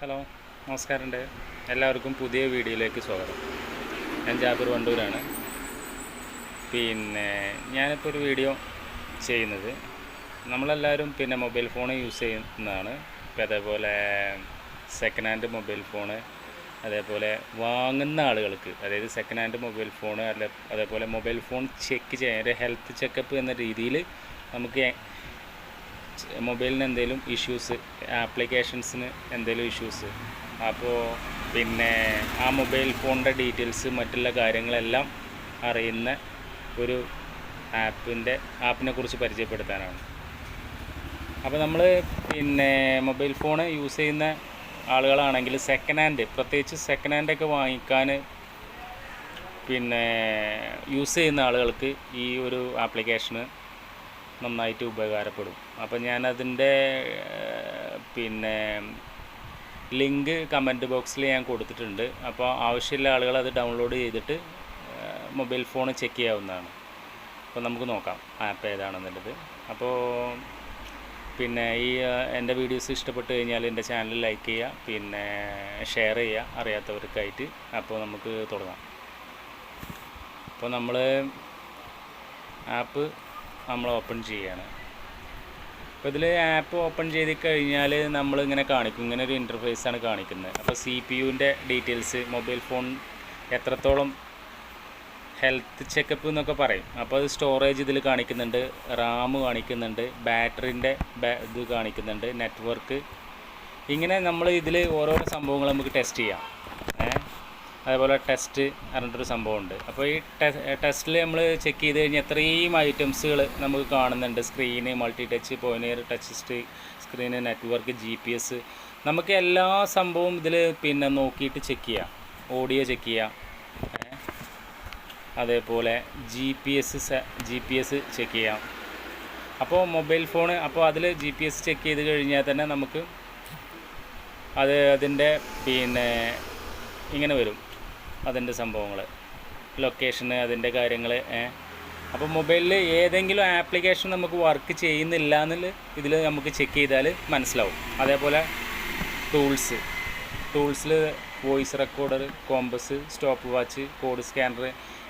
Hello നമസ്കാരമുണ്ട്. എല്ലാവർക്കും പുതിയ വീഡിയോയിലേക്ക് സ്വാഗതം. ഞാൻ ജാബിർ വണ്ടൂരാണ്. പിന്നെ ഞാനിപ്പോൾ ഒരു വീഡിയോ ചെയ്യുന്നത്. നമ്മളെല്ലാവരും പിന്നെ മൊബൈൽ ഫോൺ യൂസ് ചെയ്യുന്നതാണ്. ഇപ്പം അതേപോലെ സെക്കൻഡ് ഹാൻഡ് മൊബൈൽ ഫോണ് അതേപോലെ വാങ്ങുന്ന ആളുകൾക്ക് അതായത് സെക്കൻഡ് ഹാൻഡ് മൊബൈൽ ഫോൺ അല്ല അതേപോലെ മൊബൈൽ ഫോൺ ചെക്ക് ചെയ്യാൻ ഹെൽത്ത് ചെക്കപ്പ് എന്ന രീതിയിൽ നമുക്ക് മൊബൈലിന് എന്തെങ്കിലും ഇഷ്യൂസ് ആപ്ലിക്കേഷൻസിന് എന്തെങ്കിലും ഇഷ്യൂസ് അപ്പോൾ പിന്നെ ആ മൊബൈൽ ഫോണിന്റെ ഡീറ്റെയിൽസ് മറ്റുള്ള കാര്യങ്ങളെല്ലാം അറിയുന്ന ഒരു ആപ്പിന്റെ ആപ്പിനെ കുറിച്ച് പരിചയപ്പെടുത്താനാണ്. അപ്പോൾ നമ്മൾ പിന്നെ മൊബൈൽ ഫോൺ യൂസ് ചെയ്യുന്ന ആളുകളാണെങ്കിൽ സെക്കൻഡ് ഹാൻഡ് പ്രത്യേകിച്ച് സെക്കൻഡ് ഹാൻഡൊക്കെ വാങ്ങിക്കാൻ പിന്നെ യൂസ് ചെയ്യുന്ന ആളുകൾക്ക് ഈ ഒരു ആപ്ലിക്കേഷന് നന്നായിട്ട് ഉപകാരപ്പെടും. അപ്പോൾ ഞാനതിന്റെ പിന്നെ ലിങ്ക് കമന്റ് ബോക്സിൽ ഞാൻ കൊടുത്തിട്ടുണ്ട്. അപ്പോൾ ആവശ്യമുള്ള ആളുകൾ അത് ഡൗൺലോഡ് ചെയ്തിട്ട് മൊബൈൽ ഫോൺ ചെക്ക് ചെയ്യാവുന്നതാണ്. അപ്പോൾ നമുക്ക് നോക്കാം ആപ്പ് ഏതാണെന്നുള്ളത്. അപ്പോൾ പിന്നെ ഈ എന്റെ വീഡിയോസ് ഇഷ്ടപ്പെട്ട് കഴിഞ്ഞാൽ എന്റെ ചാനൽ ലൈക്ക് ചെയ്യുക പിന്നെ ഷെയർ ചെയ്യുക അറിയാത്തവർക്കായിട്ട്. അപ്പോൾ നമുക്ക് തുടങ്ങാം. അപ്പോൾ നമ്മൾ ആപ്പ് നമ്മൾ ഓപ്പൺ ചെയ്യുകയാണ് അപ്പോൾ ഇതിൽ ആപ്പ് ഓപ്പൺ ചെയ്ത് കഴിഞ്ഞാൽ നമ്മൾ ഇങ്ങനെ കാണിക്കും. ഇങ്ങനെ ഒരു ഇന്റർഫേസ് ആണ് കാണിക്കുന്നത്. അപ്പോൾ സി പി യുവിന്റെ ഡീറ്റെയിൽസ് മൊബൈൽ ഫോൺ എത്രത്തോളം ഹെൽത്ത് ചെക്കപ്പ് എന്നൊക്കെ പറയും. അപ്പോൾ അത് സ്റ്റോറേജ് ഇതിൽ കാണിക്കുന്നുണ്ട്. റാം കാണിക്കുന്നുണ്ട്. ബാറ്ററിന്റെ ഇത് കാണിക്കുന്നുണ്ട്. നെറ്റ്വർക്ക് ഇങ്ങനെ നമ്മൾ ഇതിൽ ഓരോരോ സംഭവങ്ങൾ നമുക്ക് ടെസ്റ്റ് ചെയ്യാം. അതേപോലെ ടെസ്റ്റ് പറഞ്ഞിട്ടൊരു സംഭവമുണ്ട്. അപ്പോൾ ഈ ടെസ്റ്റിൽ നമ്മൾ ചെക്ക് ചെയ്ത് കഴിഞ്ഞാൽ എത്രയും ഐറ്റംസുകൾ നമുക്ക് കാണുന്നുണ്ട്. Screen multi touch pointer touch screen network G P S നമുക്ക് എല്ലാ സംഭവവും ഇതിൽ പിന്നെ നോക്കിയിട്ട് ചെക്ക് ചെയ്യാം. ഓഡിയോ ചെക്ക് ചെയ്യാം. അതേപോലെ G P S G P S check ചെയ്യാം. അപ്പോൾ മൊബൈൽ ഫോൺ അപ്പോൾ അതിൽ ജി പി എസ് ചെക്ക് ചെയ്ത് കഴിഞ്ഞാൽ തന്നെ നമുക്ക് അത് അതിന്റെ പിന്നെ ഇങ്ങനെ വരും. അതിന്റെ സംഭവങ്ങൾ ലൊക്കേഷന് അതിന്റെ കാര്യങ്ങൾ അപ്പോൾ മൊബൈലിൽ ഏതെങ്കിലും ആപ്ലിക്കേഷൻ നമുക്ക് വർക്ക് ചെയ്യുന്നില്ല എന്നുള്ള ഇതിൽ നമുക്ക് ചെക്ക് ചെയ്താൽ മനസ്സിലാവും. അതേപോലെ tools ടൂൾസിൽ voice recorder compass stopwatch code scanner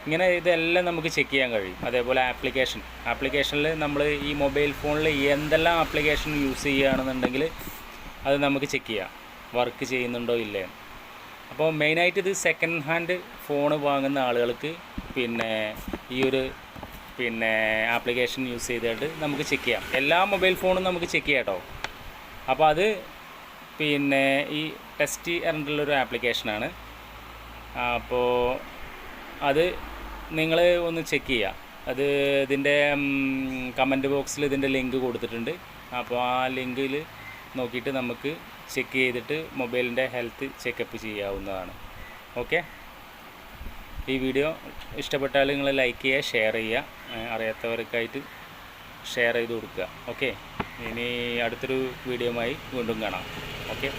ഇങ്ങനെ ഇതെല്ലാം നമുക്ക് ചെക്ക് ചെയ്യാൻ കഴിയും. അതേപോലെ ആപ്ലിക്കേഷൻ ആപ്ലിക്കേഷനിൽ നമ്മൾ ഈ മൊബൈൽ ഫോണിൽ എന്തെല്ലാം ആപ്ലിക്കേഷൻ യൂസ് ചെയ്യുകയാണെന്നുണ്ടെങ്കിൽ അത് നമുക്ക് ചെക്ക് ചെയ്യാം. വർക്ക് ചെയ്യുന്നുണ്ടോ ഇല്ലേ അപ്പോൾ മെയിനായിട്ട് ഇത് സെക്കൻഡ് ഹാൻഡ് ഫോൺ വാങ്ങുന്ന ആളുകൾക്ക് പിന്നെ ഈ ഒരു പിന്നെ ആപ്ലിക്കേഷൻ യൂസ് ചെയ്തിട്ട് നമുക്ക് ചെക്ക് ചെയ്യാം. എല്ലാ മൊബൈൽ ഫോണും നമുക്ക് ചെക്ക് ചെയ്യാം കേട്ടോ. അപ്പോൾ അത് പിന്നെ ഈ ടെസ്റ്റ് പറഞ്ഞിട്ടുള്ളൊരു ആപ്ലിക്കേഷനാണ് അപ്പോൾ അത് നിങ്ങൾ ഒന്ന് ചെക്ക് ചെയ്യുക. അത് ഇതിന്റെ കമന്റ് ബോക്സിൽ ഇതിന്റെ ലിങ്ക് കൊടുത്തിട്ടുണ്ട്. അപ്പോൾ ആ ലിങ്കിൽ നോക്കിയിട്ട് നമുക്ക് ചെക്ക് ചെയ്തിട്ട് മൊബൈലിന്റെ ഹെൽത്ത് ചെക്കപ്പ് ചെയ്യാവുന്നതാണ്. ഓക്കെ ഈ വീഡിയോ ഇഷ്ടപ്പെട്ടാൽ നിങ്ങൾ ലൈക്ക് ചെയ്യുക ഷെയർ ചെയ്യുക. അറിയാത്തവർക്കായിട്ട് ഷെയർ ചെയ്ത് കൊടുക്കുക. ഓക്കെ ഇനി അടുത്തൊരു വീഡിയോയുമായി വീണ്ടും കാണാം. ഓക്കെ